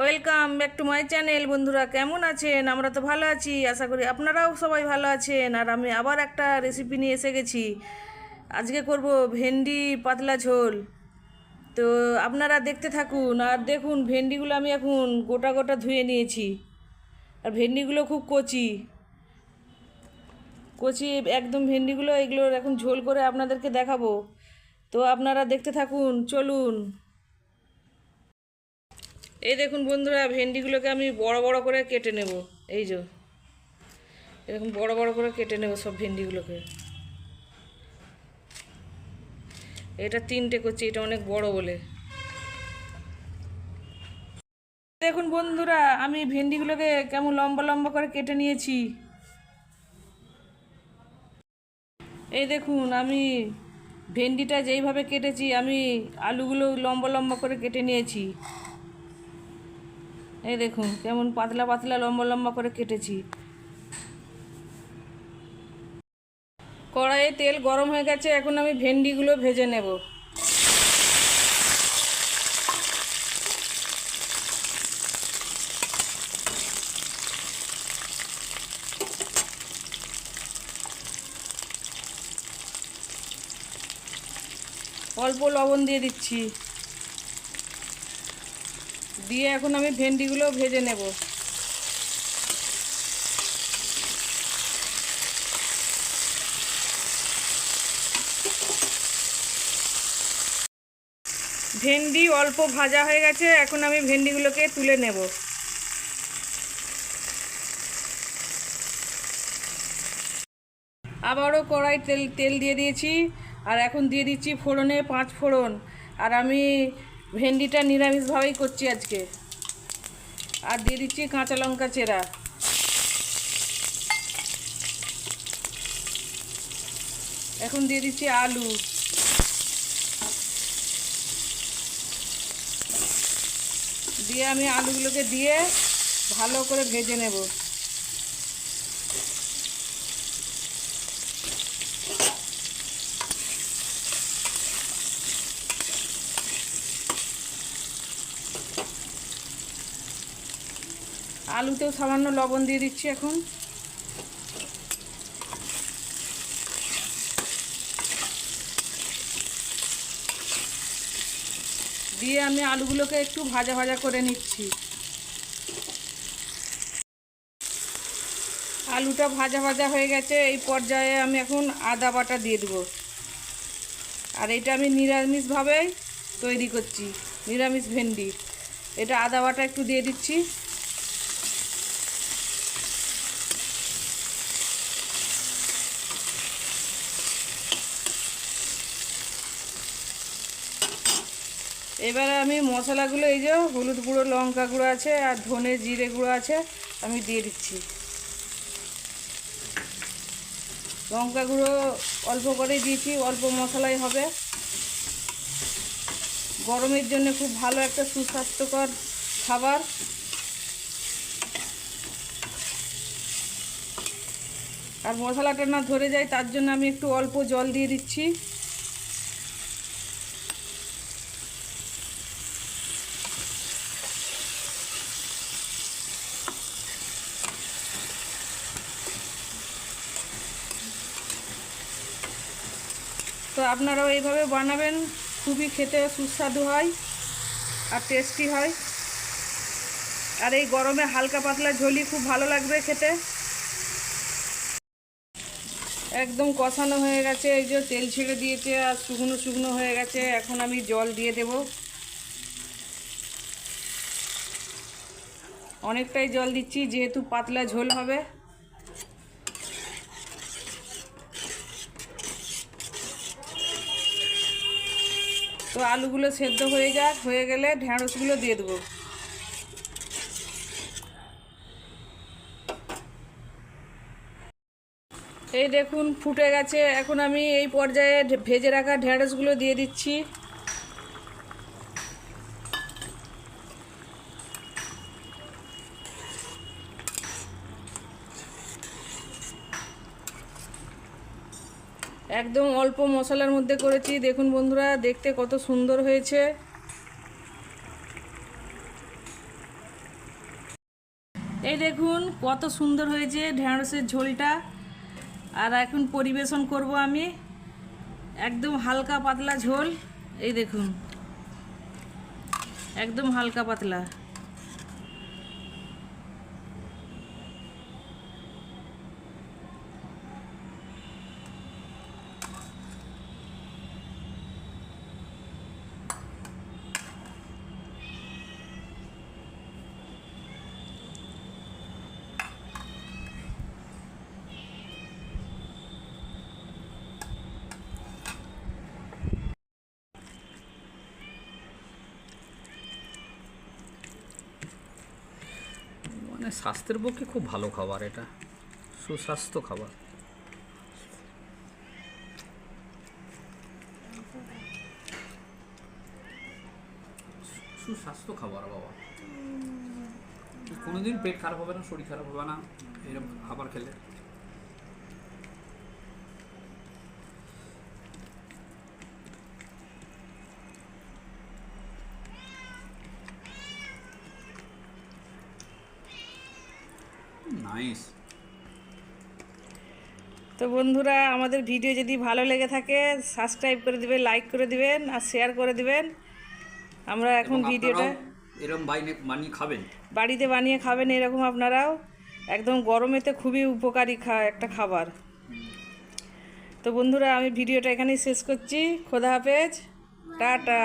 Welcome back to my channel বন্ধুরা, কেমন আছেন? আমরা তো ভালো আছি, আশা করি আপনারাও সবাই ভালো আছেন। আর আমি আবার একটা রেসিপি নিয়ে এসে গেছি। আজকে করব ভেন্ডি পাতলা ঝোল। তো আপনারা দেখতে থাকুন, আর দেখুন, ভেন্ডিগুলো আমি এখন গোটা গোটা ধুয়ে নিয়েছি। আর ভেন্ডিগুলো খুব কচি। কচি একদম ভেন্ডিগুলো, এগুলোর এখন ঝোল করে আপনাদেরকে দেখাবো। তো আপনারা দেখতে থাকুন, চলুন। এই দেখুন বন্ধুরা, ভেন্ডিগুলোকে আমি বড় বড় করে কেটে নেব। এই যে, এরকম বড় বড় করে কেটে নেব সব ভেন্ডিগুলোকে। এটা তিনটে করছি, এটা অনেক বড় বলে। দেখুন বন্ধুরা, আমি ভেন্ডিগুলোকে কেমন লম্বা লম্বা করে কেটে নিয়েছি। এই দেখুন, আমি ভেন্ডিটা যেইভাবে কেটেছি, আমি আলুগুলো লম্বা লম্বা করে কেটে নিয়েছি। এই দেখুন, কেমন পাতলা পাতলা লম্বা লম্বা করে কেটেছি। কড়াইয়ে তেল গরম হয়ে গেছে, এখন আমি ভেন্ডিগুলো ভেজে নেব। অল্প লবণ দিয়ে দিচ্ছি। দিয়ে এখন আমি ভেন্ডিগুলো ভেজে নেব। ভেন্ডি অল্প ভাজা হয়ে গেছে, এখন আমি ভেন্ডিগুলোকে তুলে নেব। আবারও কড়াই তেল তেল দিয়ে দিয়েছি, আর এখন দিয়ে দিচ্ছি ফোড়নে পাঁচ ফোড়ন। আর আমি ভেন্ডিটা নিরামিষভাবেই করছি আজকে। আর দিয়ে দিচ্ছি কাঁচা লঙ্কা চেরা। এখন দিয়ে দিচ্ছি আলু। দিয়ে আমি আলুগুলোকে দিয়ে ভালো করে ভেজে নেব। আলুতেও সামান্য লবণ দিয়ে দিচ্ছি এখন। দিয়ে আমি আলুগুলোকে একটু ভাজা ভাজা করে নিচ্ছি। আলুটা ভাজা ভাজা হয়ে গেছে, এই পর্যায়ে আমি এখন আদা বাটা দিয়ে দেবো। আর এটা আমি নিরামিষভাবেই তৈরি করছি, নিরামিষ ভেন্ডি। এটা আদা বাটা একটু দিয়ে দিচ্ছি। এবারে আমি মশলাগুলো এই যে হলুদ গুঁড়ো, লঙ্কা গুঁড়ো আছে আর ধনে জিরে গুঁড়ো আছে, আমি দিয়ে দিচ্ছি। লঙ্কা গুঁড়ো অল্প করে দিয়েছি, অল্প মশলাই হবে। গরমের জন্য খুব ভালো একটা সুস্বাস্থ্যকর খাবার। আর মশলাটা না ধরে যায়, তার জন্য আমি একটু অল্প জল দিয়ে দিচ্ছি। তো আপনারাও এইভাবে বানাবেন, খুবই খেতে সুস্বাদু হয় আর টেস্টি হয়। আর এই গরমে হালকা পাতলা ঝোলি খুব ভালো লাগবে খেতে। একদম কষানো হয়ে গেছে, এই যে তেল ছেড়ে দিয়েছে আর শুকনো শুকনো হয়ে গেছে, এখন আমি জল দিয়ে দেব। অনেকটাই জল দিচ্ছি, যেহেতু পাতলা ঝোল হবে। তো আলুগুলো সেদ্ধ হয়ে যাক হয়ে গেলে ঢ্যাঁড়সগুলো দিয়ে দেবো। এই দেখুন, ফুটে গেছে। এখন আমি এই পর্যায়ে ভেজে রাখা ঢেঁড়সগুলো দিয়ে দিচ্ছি। একদম অল্প মশলার মধ্যে করেছি। দেখুন বন্ধুরা, দেখতে কত সুন্দর হয়েছে। এই দেখুন কত সুন্দর হয়েছে ঢেঁড়সের ঝোলটা। আর এখন পরিবেশন করব আমি। একদম হালকা পাতলা ঝোল। এই দেখুন, একদম হালকা পাতলা। স্বাস্থ্যের পক্ষে খুব ভালো খাবার এটা। সুস্বাস্থ্য খাবার। সুস্বাস্থ্য খাবার বাবা। কোনোদিন পেট খারাপ হবে না, শরীর খারাপ হবে না, এরকম খাবার খেলে। নাইস তো বন্ধুরা আমাদের ভিডিও যদি ভালো লেগে থাকে সাবস্ক্রাইব করে দিবেন লাইক করে দিবেন আর শেয়ার করে দিবেন। আমরা এখন ভিডিওটা এরকম বানিয়ে খাবেন। বাড়িতে বানিয়ে খাবেন এরকম আপনারাও। একদম গরমেতে খুবই উপকারী খা একটা খাবার। তো বন্ধুরা আমি ভিডিওটা এখানেই শেষ করছি। খোদা হাফেজ। টাটা।